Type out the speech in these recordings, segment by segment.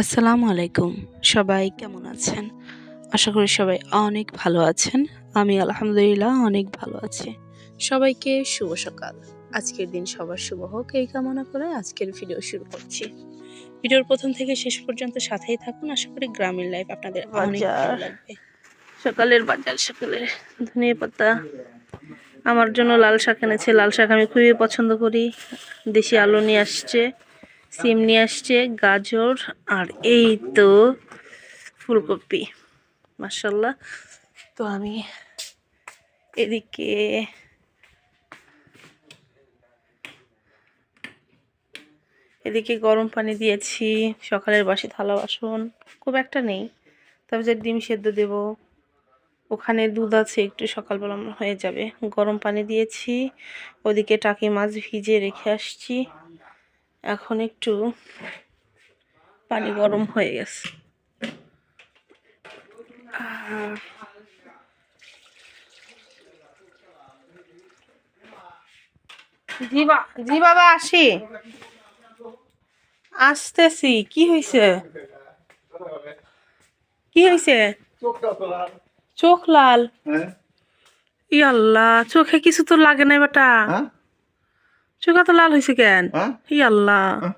আসসালামু আলাইকুম। সবাই কেমন আছেন? আশা করি সবাই অনেক ভালো আছেন। আমি আলহামদুলিল্লাহ অনেক ভালো আছি। সবাইকে শুভ সকাল। আজকের দিন সবার শুভ হোক এই কামনা করে আজকের ভিডিও শুরু করছি। ভিডিওর প্রথম থেকে শেষ পর্যন্ত সাথেই থাকুন। আশা করি গ্রামীণ লাইফ আপনাদের অনেক ভালো লাগবে। সকালের বাজার সকালের ধনিয়া পাতা। আমার জন্য লাল শাক এনেছে। লাল শাক আমি খুবই পছন্দ করি। দেশি আলু নিয়ে আসছে। সিম নিয়ে আসছে, গাজর আর এই তো ফুলকপি মাসাল্লাহ তো আমি এদিকে এদিকে গরম পানি দিয়েছি, সকালের বাসি থালা বাসন, খুব একটা নেই। তবে যে ডিম সেদ্ধ দেব, ওখানে দুধ আছে, একটু সকালবেলা হয়ে যাবে। গরম পানি দিয়েছি, ওদিকে টাকি মাছ ভিজে রেখে আসছি। এখন একটু পানি গরম হয়ে গেছে। জি বাবা আসি? আসতেছি কি হয়েছে কি হয়েছে চোখ লাল। হ্যাঁ। ই আল্লাহ চোখে কিছু তো লাগে নাই বেটা। হ্যাঁ? চোখে তো লাল হয়েছে কেন? হ্যাঁ? ই আল্লাহ। হ্যাঁ?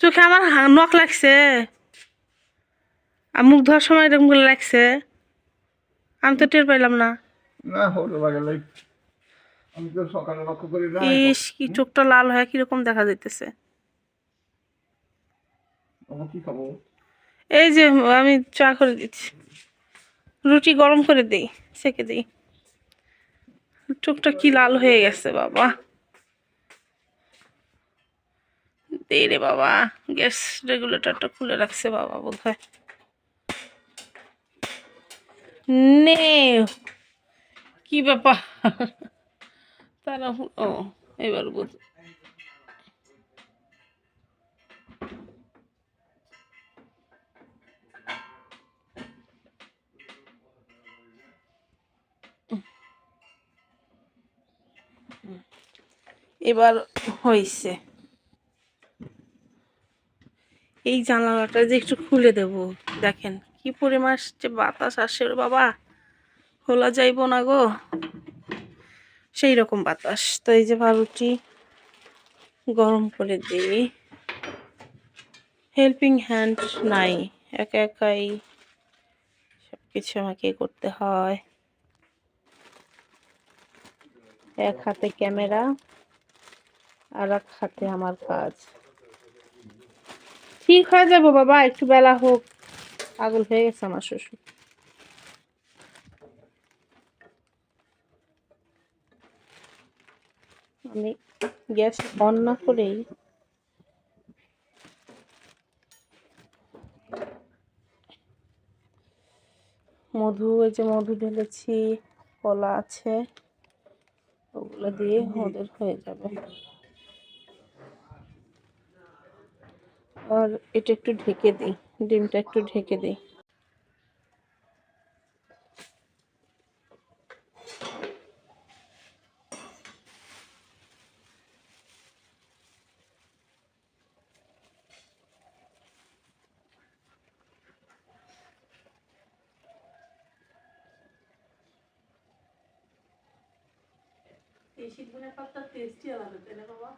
চোখে আমার নখ লাগছে। আর মুখ ধোয়ার সময় এরকম করে লাগছে। আমি তো টের পাইলাম না। ইস কি চোখটা লাল হয়ে কীরকম দেখা যাইতেছে। আমার কি খাব? এই যে আমি চা করে দিচ্ছি। রুটি গরম করে দিই সেকে দিই। চোখটা কি লাল হয়ে গেছে বাবা? দে রে বাবা, গ্যাস রেগুলেটরটা খুলে রাখছে বাবা বোধ নে, কি ব্যাপার? তারা ও, এবার বুঝ এবার হয়েছে এই জানালাটা যে একটু খুলে দেব, দেখেন কি পরিমাণ যে বাতাস আসে বাবা। খোলা যাইব না গো। সেই রকম বাতাস। তো এই যে বারুটি গরম করে দিই। হেল্পিং হ্যান্ড নাই। একা একাই সব কিছু আমাকে করতে হয়। এক হাতে ক্যামেরা। আর এক হাতে আমার কাজ। ঠিক হয়ে যাব বাবা, একটু বেলা হোক। পাগল হয়ে গেছে আমার শ্বশুর। আমি গ্যাস অন না করেই মধু, এই যে মধু ঢেলেছি, কলা আছে, ওগুলো দিয়ে ওদের হয়ে যাবে। আর এটা একটু ঢেকে দিই, ডিমটা একটু ঢেকে দিই। এই শীতগুলো পাতা টেস্টি আলাদা, তাই না বাবা?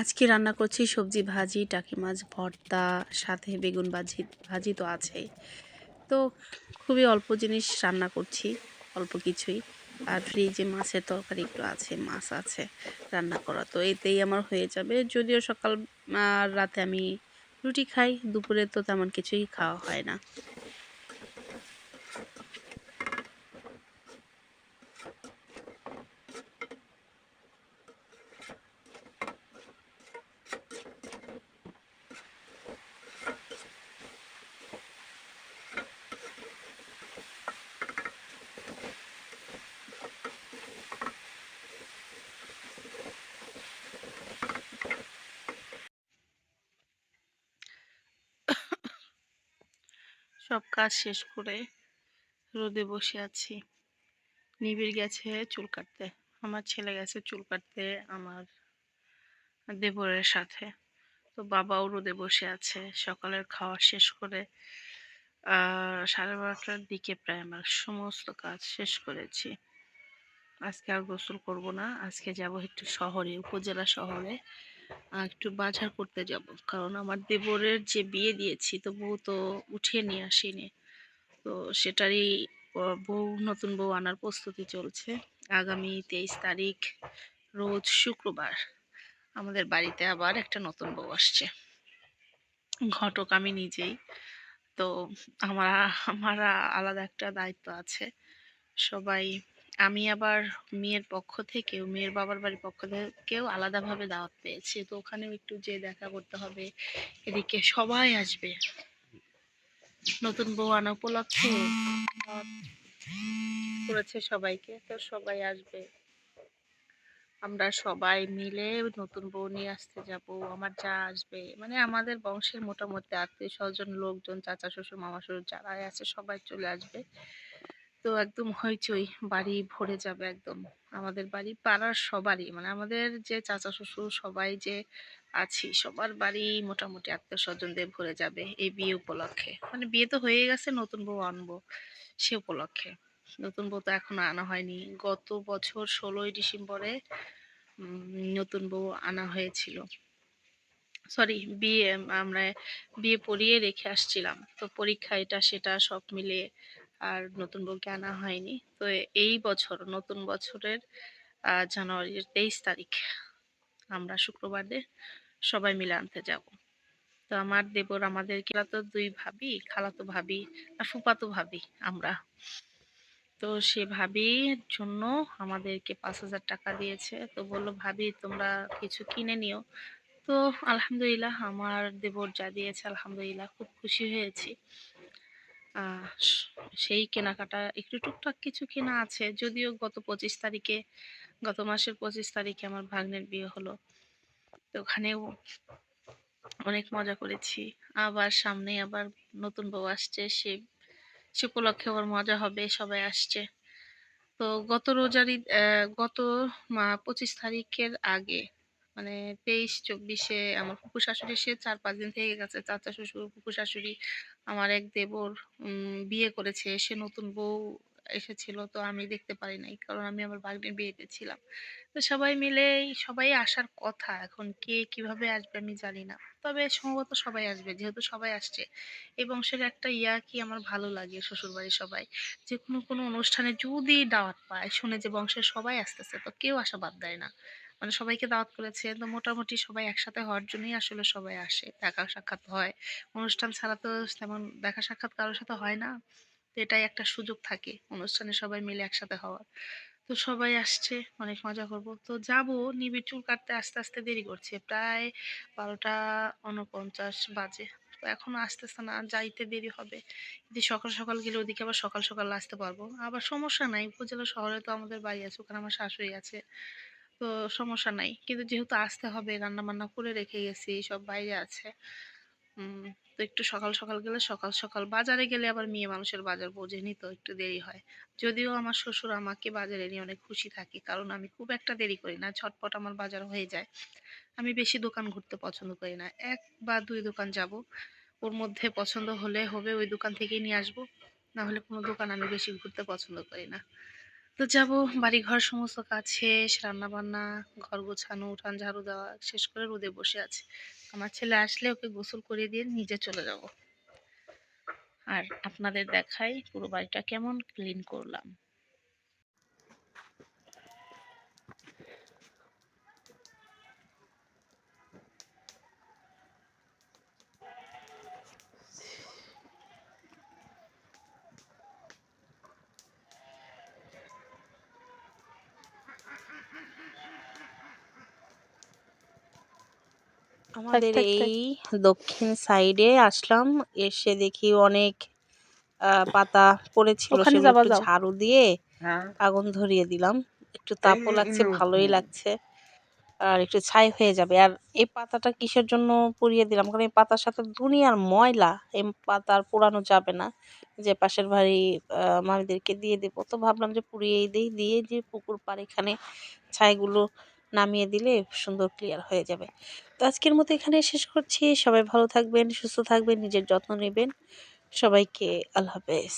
আজকে রান্না করছি সবজি ভাজি, টাকি মাছ, ভর্তা, সাথে বেগুন ভাজি ভাজি তো আছেই। তো খুবই অল্প জিনিস রান্না করছি, অল্প কিছুই। আর ফ্রিজে মাছের তরকারি একটু আছে, মাছ আছে রান্না করা। তো এতেই আমার হয়ে যাবে। যদিও সকাল রাতে আমি রুটি খাই, দুপুরে তো তেমন কিছুই খাওয়া হয় না। সব কাজ শেষ করে রোদে বসে আছি। নিবিড় গেছে চুল কাটতে। আমার ছেলে গেছে চুল কাটতে আমার দেবরের সাথে। তো বাবাও রোদে বসে আছে। সকালের খাওয়া শেষ করে সাড়ে বারোটার দিকে প্রায় আমার সমস্ত কাজ শেষ করেছি। আজকে আর গোসল করব না। আজকে যাব একটু শহরে, উপজেলা শহরে। একটু বাজার করতে যাব। কারণ আমার দেবরের যে বিয়ে দিয়েছি তো বউ তো উঠিয়ে নিয়ে আসিনি। তো সেটারই বউ, নতুন বউ আনার প্রস্তুতি চলছে। আগামী তেইশ তারিখ, রোজ শুক্রবার আমাদের বাড়িতে আবার একটা নতুন বউ আসছে। ঘটক আমি নিজেই। তো আমার আমার আলাদা একটা দায়িত্ব আছে। সবাই আমি আবার মেয়ের পক্ষ থেকেও, মেয়ের বাবার বাড়ির পক্ষ থেকেও আলাদাভাবে দাওয়াত পেয়েছি। তো ওখানেও একটু যে দেখা করতে হবে। এদিকে সবাই আসবে। নতুন বউ আনা উপলক্ষে করেছে সবাইকে। তো সবাই আসবে। আমরা সবাই মিলে নতুন বউ নিয়ে আসতে যাব। আমার যা আসবে। মানে আমাদের বংশের মোটামুটি আত্মীয় স্বজন, লোকজন, চাচা, শ্বশুর মামা শ্বশুর যারাই আছে সবাই চলে আসবে। তো একদম হইচই, বাড়ি ভরে যাবে একদম। আমাদের বাড়ি, পাড়ার সবারই মানে আমাদের যে চাচা শ্বশুর সবাই যে আছি, সবার বাড়ি মোটামুটি আত্মীয় স্বজনদের ভরে যাবে এই বিয়ে উপলক্ষে। মানে বিয়ে তো হয়ে গেছে, নতুন বউ আনব সে উপলক্ষে। নতুন বউ তো এখনও আনা হয়নি। গত বছর ষোলোই ডিসেম্বরে নতুন বউ আনা হয়েছিল। সরি, বিয়ে, আমরা বিয়ে পড়িয়ে রেখে আসছিলাম। তো পরীক্ষা এটা, সেটা সব মিলে আর নতুন বউকে আনা হয়নি। তো এই বছর, নতুন বছরের জানুয়ারির তেইশ তারিখ, আমরা শুক্রবারে সবাই মিলে আনতে যাব। তো আমার দেবর আমাদের তো দুই ভাবি, খালাতো ভাবি আর ফুপাতো ভাবি আমরা। তো সে ভাবির জন্য আমাদেরকে পাঁচ হাজার টাকা দিয়েছে। তো বলল, ভাবি, তোমরা কিছু কিনে নিও। তো আলহামদুলিল্লাহ, আমার দেবর যা দিয়েছে, আলহামদুলিল্লাহ, খুব খুশি হয়েছি। সেই কেনাকাটা, একটু টুকটাক কিছু কেনা আছে। যদিও গত পঁচিশ তারিখে, গত মাসের পঁচিশ তারিখে আমার ভাগ্নের বিয়ে হলো। তো ওখানেও অনেক মজা করেছি। আবার সামনে আবার নতুন বউ আসছে। সে সে উপলক্ষে আবার মজা হবে, সবাই আসছে। তো গত রোজার গত পঁচিশ তারিখের আগে মানে তেইশ, চব্বিশে আমার ফুফু শাশুড়ি, সে চার, পাঁচ দিন থেকে গেছে। চাচা শ্বশুর ফুফু শাশুড়ি, আমার এক দেবর বিয়ে করেছে। সে নতুন বউ এসেছিল, তো আমি দেখতে পারি নাই, কারণ আমি আমার ভাগ্নের বিয়েতে ছিলাম। তো সবাই মিলে সবাই আসার কথা, এখন কে কীভাবে আসবে আমি জানি না। তবে সম্ভবত সবাই আসবে, যেহেতু সবাই আসছে। এই বংশের একটা ইয়া কি আমার ভালো লাগে শ্বশুরবাড়ির সবাই। যে কোনো কোনো অনুষ্ঠানে যদি দাওয়াত পায়, শুনে যে বংশের সবাই আসতেছে, তো কেউ আসা বাদ দেয় না। মানে সবাইকে দাওয়াত করেছে। তো মোটামুটি সবাই একসাথে হওয়ার জন্যই আসলে সবাই আসে। দেখা সাক্ষাৎ হয়। অনুষ্ঠান ছাড়া তো তেমন দেখা সাক্ষাৎ কারোর সাথে হয় না। তো এটাই একটা সুযোগ থাকে অনুষ্ঠানে সবাই মিলে একসাথে হওয়ার। তো সবাই আসছে, অনেক মজা করব। তো যাব, নিবিড় চুল কাটতে আস্তে আস্তে দেরি করছে। প্রায় বারোটা উনপঞ্চাশ বাজে। তো এখনও আসতেছে না, যাইতে দেরি হবে। যদি সকাল সকাল গেলে ওদিকে আবার সকাল সকাল আসতে পারব। আবার সমস্যা নাই, উপজেলা শহরে তো আমাদের বাড়ি আছে, ওখানে আমার শাশুড়ি আছে। তো সমস্যা নাই। কিন্তু যেহেতু আসতে হবে রান্না বান্না করে রেখে গেছি, সব বাইরে আছে। তো একটু সকাল সকাল গেলে সকাল সকাল বাজারে গেলে আবার মেয়ে মানুষের বাজার বোঝেনি তো, একটু দেরি হয়। যদিও আমার শ্বশুর আমাকে বাজারে নিয়ে অনেক খুশি থাকে, কারণ আমি খুব একটা দেরি করি না ঝটপট আমার বাজার হয়ে যায়। আমি বেশি দোকান ঘুরতে পছন্দ করি না, এক বা দুই দোকান যাব। ওর মধ্যে পছন্দ হলে হবে, ওই দোকান থেকেই নিয়ে আসব। না হলে কোনো দোকান আমি বেশি ঘুরতে পছন্দ করি না। তো যাব বাড়ি ঘর সমস্ত কাজ শেষ রান্না বান্না ঘর গোছানো, উঠান ঝাড়ু দেওয়া শেষ করে রোদে বসে আছে। আমার ছেলে আসলে ওকে গোসল করে দিয়ে নিজে চলে যাব। আর আপনাদের দেখাই পুরো বাড়িটা কেমন ক্লিন করলাম। আমাদের। এই দক্ষিণ সাইডে আসলাম এসে দেখি অনেক পাতা পড়েছিল সেগুলো একটু ঝাড়ু দিয়ে হ্যাঁ। আগুন ধরিয়ে দিলাম। একটু তাপও লাগছে ভালোই লাগছে। আর একটু ছাই হয়ে যাবে। আর এই পাতাটা কিসের জন্য পুড়িয়ে দিলাম? কারণ এই পাতার সাথে দুনিয়ার ময়লা এই পাতা আর পোড়ানো যাবে না। যে পাশের বাড়ি মামিদেরকে দিয়ে দেবো। তো ভাবলাম যে পুড়িয়েই দিই দিয়ে যে পুকুর পাড় এখানে ছাইগুলো নামিয়ে দিলে সুন্দর ক্লিয়ার হয়ে যাবে। তো আজকের মতো এখানে শেষ করছি। সবাই ভালো থাকবেন, সুস্থ থাকবেন, নিজের যত্ন নেবেন। সবাইকে আল্লাহ হাফেজ।